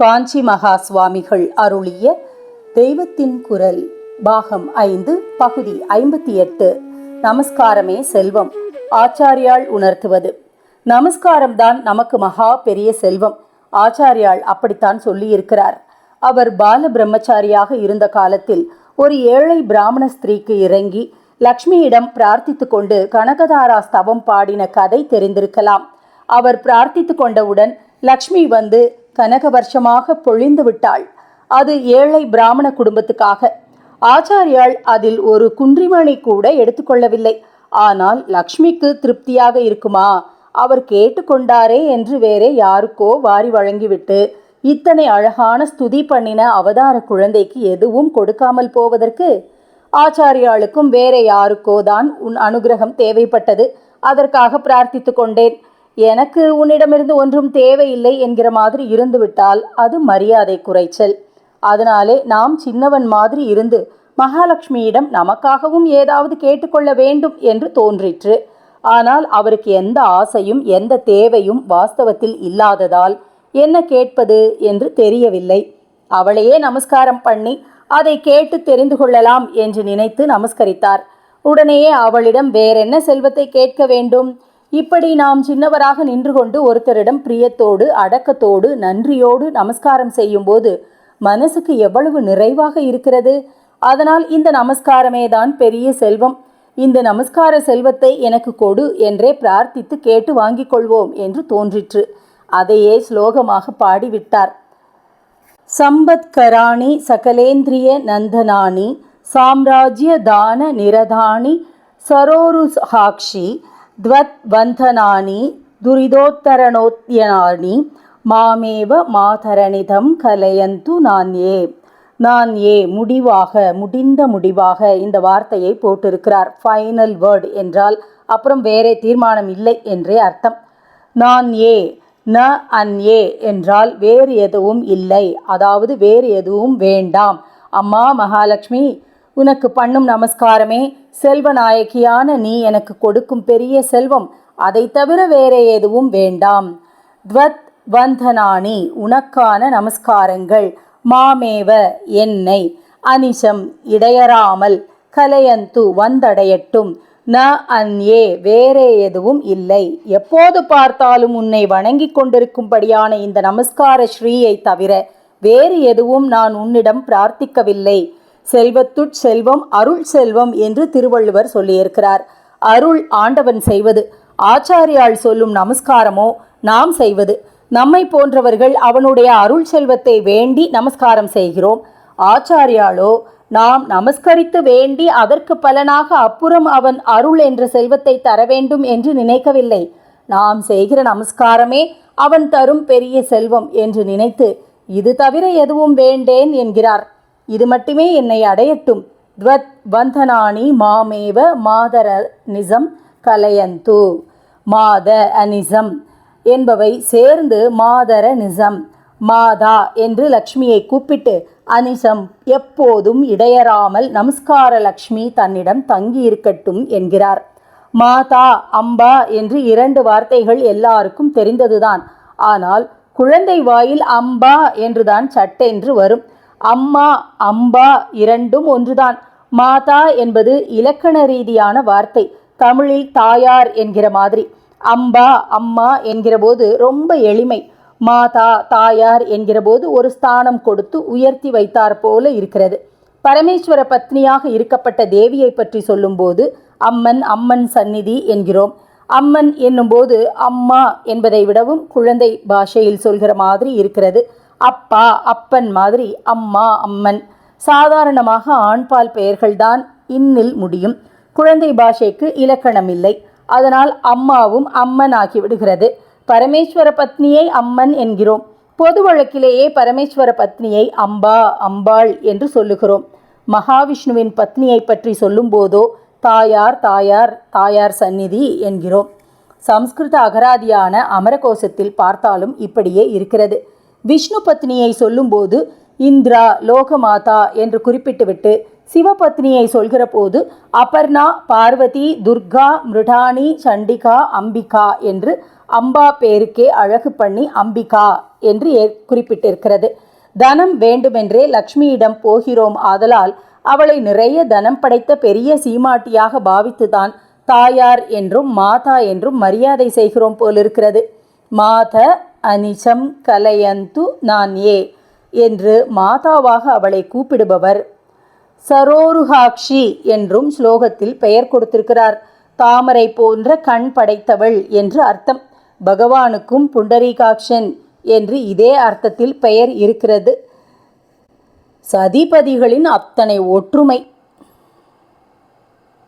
காஞ்சி மகா சுவாமிகள் அருளிய தெய்வத்தின் குரல் பாகம் ஐந்து பகுதி ஐம்பத்தி எட்டு. நமஸ்காரமே செல்வம். ஆச்சாரியால் உணர்த்துவது. நமஸ்காரம்தான் நமக்கு மகா பெரிய செல்வம். ஆச்சாரியால் அப்படித்தான் சொல்லியிருக்கிறார். அவர் பால பிரம்மச்சாரியாக இருந்த காலத்தில் ஒரு ஏழை பிராமண ஸ்திரீக்கு இறங்கி லக்ஷ்மியிடம் பிரார்த்தித்து கொண்டு கனகதாரா ஸ்தவம் பாடின கதை தெரிந்திருக்கலாம். அவர் பிரார்த்தித்து கொண்டவுடன் லக்ஷ்மி வந்து கனகவர்ஷமாக பொழிந்து விட்டாள். அது ஏழை பிராமண குடும்பத்துக்காக. ஆச்சாரியாள் அதில் ஒரு குன்றிமணி கூட எடுத்துக்கொள்ளவில்லை ஆனால் லக்ஷ்மிக்கு திருப்தியாக இருக்குமா? அவர் கேட்டுக்கொண்டாரே என்று வேறே யாருக்கோ வாரி வழங்கிவிட்டு இத்தனை அழகான ஸ்துதி பண்ணின அவதார குழந்தைக்கு எதுவும் கொடுக்காமல் போவதற்கு? ஆச்சாரியாளுக்கும் வேற யாருக்கோ தான் உன் அனுகிரகம் தேவைப்பட்டது. அதற்காக பிரார்த்தித்து கொண்டேன். எனக்கு உன்னிடமிருந்து ஒன்றும் தேவையில்லை என்கிற மாதிரி இருந்துவிட்டால் அது மரியாதை குறைச்சல். அதனாலே நாம் சின்னவன் மாதிரி இருந்து மகாலட்சுமியிடம் நமக்காகவும் ஏதாவது கேட்டுக்கொள்ள வேண்டும் என்று தோன்றிற்று. ஆனால் அவருக்கு எந்த ஆசையும் எந்த தேவையும் வாஸ்தவத்தில் இல்லாததால் என்ன கேட்பது என்று தெரியவில்லை. அவளையே நமஸ்காரம் பண்ணி அதை கேட்டு தெரிந்து கொள்ளலாம் என்று நினைத்து நமஸ்கரித்தார். உடனேயே அவளிடம் வேறென்ன செல்வத்தை கேட்க வேண்டும்? இப்படி நாம் சின்னவராக நின்று கொண்டு ஒருத்தரிடம் பிரியத்தோடு அடக்கத்தோடு நன்றியோடு நமஸ்காரம் செய்யும்போது மனசுக்கு எவ்வளவு நிறைவாக இருக்கிறது? அதனால் இந்த நமஸ்காரமே தான் பெரிய செல்வம். இந்த நமஸ்கார செல்வத்தை எனக்கு கொடு என்றே பிரார்த்தித்து கேட்டு வாங்கிக் கொள்வோம் என்று தோன்றிற்று. அதையே ஸ்லோகமாக பாடிவிட்டார். சம்பத்கராணி சகலேந்திரிய நந்தனானி சாம்ராஜ்ய தான நிரதானி சரோருஹாக்ஷி த்வத் வந்தனானி துரிதோத்தரணோத்யனானி மாமேவ மாதரணிதம் கலையந்து நான் ஏ நான் ஏ முடிவாக முடிந்த முடிவாக இந்த வார்த்தையை போட்டிருக்கிறார். ஃபைனல் வேர்ட் என்றால் அப்புறம் வேறே தீர்மானம் இல்லை என்றே அர்த்தம். நான் ஏ ந அன் ஏ என்றால் வேறு எதுவும் இல்லை. அதாவது வேறு எதுவும் வேண்டாம். அம்மா மகாலட்சுமி உனக்கு பண்ணும் நமஸ்காரமே. செல்வநாயகியான நீ எனக்கு கொடுக்கும் பெரிய செல்வம். அதை தவிர வேற எதுவும் வேண்டாம். துவத் வந்தனானி உனக்கான நமஸ்காரங்கள். மாமேவ என்னை. அனிஷம் இடையறாமல் கலையந்து வந்தடையட்டும். ந அன்யே வேறே எதுவும் இல்லை. எப்போது பார்த்தாலும் உன்னை வணங்கிக் கொண்டிருக்கும்படியான இந்த நமஸ்கார ஸ்ரீயை தவிர வேறு எதுவும் நான் உன்னிடம் பிரார்த்திக்கவில்லை. செல்வத்துட் செல்வம் அருள் செல்வம் என்று திருவள்ளுவர் சொல்லியிருக்கிறார். அருள் ஆண்டவன் செய்வது. ஆச்சாரியால் சொல்லும் நமஸ்காரமோ நாம் செய்வது. நம்மை போன்றவர்கள் அவனுடைய அருள் செல்வத்தை வேண்டி நமஸ்காரம் செய்கிறோம். ஆச்சாரியாலோ நாம் நமஸ்கரித்து வேண்டி அதற்கு பலனாக அப்புறம் அவன் அருள் என்ற செல்வத்தை தர வேண்டும் என்று நினைக்கவில்லை. நாம் செய்கிற நமஸ்காரமே அவன் தரும் பெரிய செல்வம் என்று நினைத்து இது தவிர எதுவும் வேண்டேன் என்கிறார். இது மட்டுமே என்னை அடையட்டும். துவத் வந்தனானி மாமேவ மாதர நிசம் கலையந்து. மாத அனிசம் என்பவை சேர்ந்து மாதர நிசம். மாதா என்று லக்ஷ்மியை கூப்பிட்டு அனிசம் எப்போதும் இடையறாமல் நமஸ்கார லக்ஷ்மி தன்னிடம் தங்கியிருக்கட்டும் என்கிறார். மாதா அம்பா என்று இரண்டு வார்த்தைகள் எல்லாருக்கும் தெரிந்ததுதான். ஆனால் குழந்தை வாயில் அம்பா என்றுதான் சட்டென்று வரும். அம்மா அம்பா இரண்டும் ஒன்றுதான். மாதா என்பது இலக்கண ரீதியான வார்த்தை. தமிழில் தாயார் என்கிற மாதிரி. அம்பா அம்மா என்கிறபோது ரொம்ப எளிமை. மாதா தாயார் என்கிறபோது ஒரு ஸ்தானம் கொடுத்து உயர்த்தி வைத்தார் போல இருக்கிறது. பரமேஸ்வர பத்னியாக இருக்கப்பட்ட தேவியை பற்றி சொல்லும்போது அம்மன் அம்மன் சந்நிதி என்கிறோம். அம்மன் என்னும்போது அம்மா என்பதை விடவும் குழந்தை பாஷையில் சொல்கிற மாதிரி இருக்கிறது. அப்பா அப்பன் மாதிரி அம்மா அம்மன். சாதாரணமாக ஆண்பால் பெயர்கள்தான் இன்னில் முடியும். குழந்தை பாஷைக்கு இலக்கணம் இல்லை அதனால் அம்மாவும் அம்மன் ஆகிவிடுகிறது பரமேஸ்வர பத்னியை அம்மன் என்கிறோம். பொது வழக்கிலேயே பரமேஸ்வர பத்னியை அம்பா அம்பாள் என்று சொல்லுகிறோம். மகாவிஷ்ணுவின் பத்னியை பற்றி சொல்லும்போதோ தாயார் தாயார் தாயார் சந்நிதி என்கிறோம். சம்ஸ்கிருத அகராதியான அமரகோசத்தில் பார்த்தாலும் இப்படியே இருக்கிறது. விஷ்ணு பத்னியை சொல்லும்போது இந்திரா லோகமாதா என்று குறிப்பிட்டுவிட்டு சிவபத்னியை சொல்கிற போது அபர்ணா பார்வதி துர்கா மிருடானி சண்டிகா அம்பிகா என்று அம்பா பேருக்கே அழகு பண்ணி அம்பிகா என்று ஏ- குறிப்பிட்டிருக்கிறது. தனம் வேண்டுமென்றே லக்ஷ்மியிடம் போகிறோம் ஆதலால் அவளை நிறைய தனம் படைத்த பெரிய சீமாட்டியாக பாவித்துதான் தாயார் என்றும் மாதா என்றும் மரியாதை செய்கிறோம் போலிருக்கிறது. மாத அனிஷம் கலையந்து நான் ஏ என்று மாதாவாக அவளை கூப்பிடுபவர். சரோருஹாக்ஷி என்றும் ஸ்லோகத்தில் பெயர் கொடுத்திருக்கிறார். தாமரை போன்ற கண் படைத்தவள் என்று அர்த்தம். பகவானுக்கும் புண்டரீகாக்ஷன் என்று இதே அர்த்தத்தில் பெயர் இருக்கிறது. சதிபதிகளின் அத்தனை ஒற்றுமை.